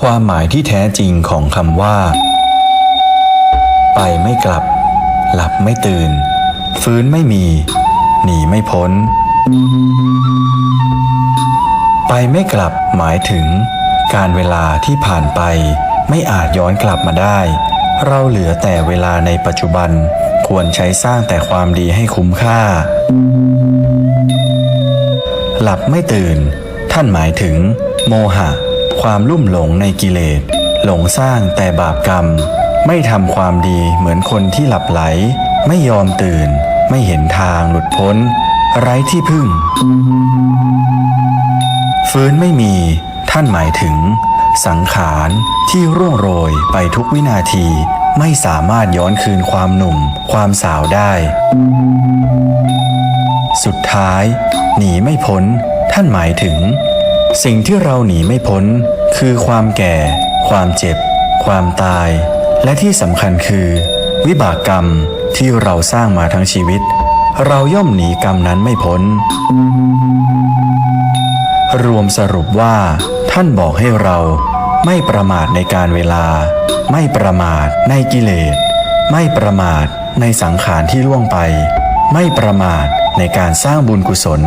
ความหมายที่แท้จริงของคำว่า ไปไม่กลับ หลับไม่ตื่น ฟื้นไม่มี หนีไม่พ้น ไปไม่กลับหมายถึง การเวลาที่ผ่านไป ไม่อาจย้อนกลับมาได้ เราเหลือแต่เวลาในปัจจุบันควรใช้สร้างแต่ความดีให้คุ้มค่า หลับไม่ตื่น ท่านหมายถึง โมหะ ความลุ่มหลงในกิเลส หลงสร้างแต่บาปกรรม ไม่ทำความดีเหมือนคนที่หลับไหล ไม่ยอมตื่น ไม่เห็นทางหลุดพ้น ไร้ที่พึ่ง ฟื้นไม่มี ท่านหมายถึง สังขารที่ร่วงโรยไปทุกวินาที ไม่สามารถย้อนคืนความหนุ่ม ความสาวได้ สุดท้าย หนีไม่พ้น ท่านหมายถึง สิ่งที่เราหนีไม่พ้น คือความแก่ ความเจ็บ ความตาย และที่สำคัญคือ วิบากกรรมที่เราสร้างมาทั้งชีวิต เราย่อมหนีกรรมนั้นไม่พ้น รวมสรุปว่า ท่านบอกให้เราไม่ประมาทในการเวลา ไม่ประมาทในกิเลส ไม่ประมาทในสังขารที่ล่วงไป ไม่ประมาทในการสร้างบุญกุศล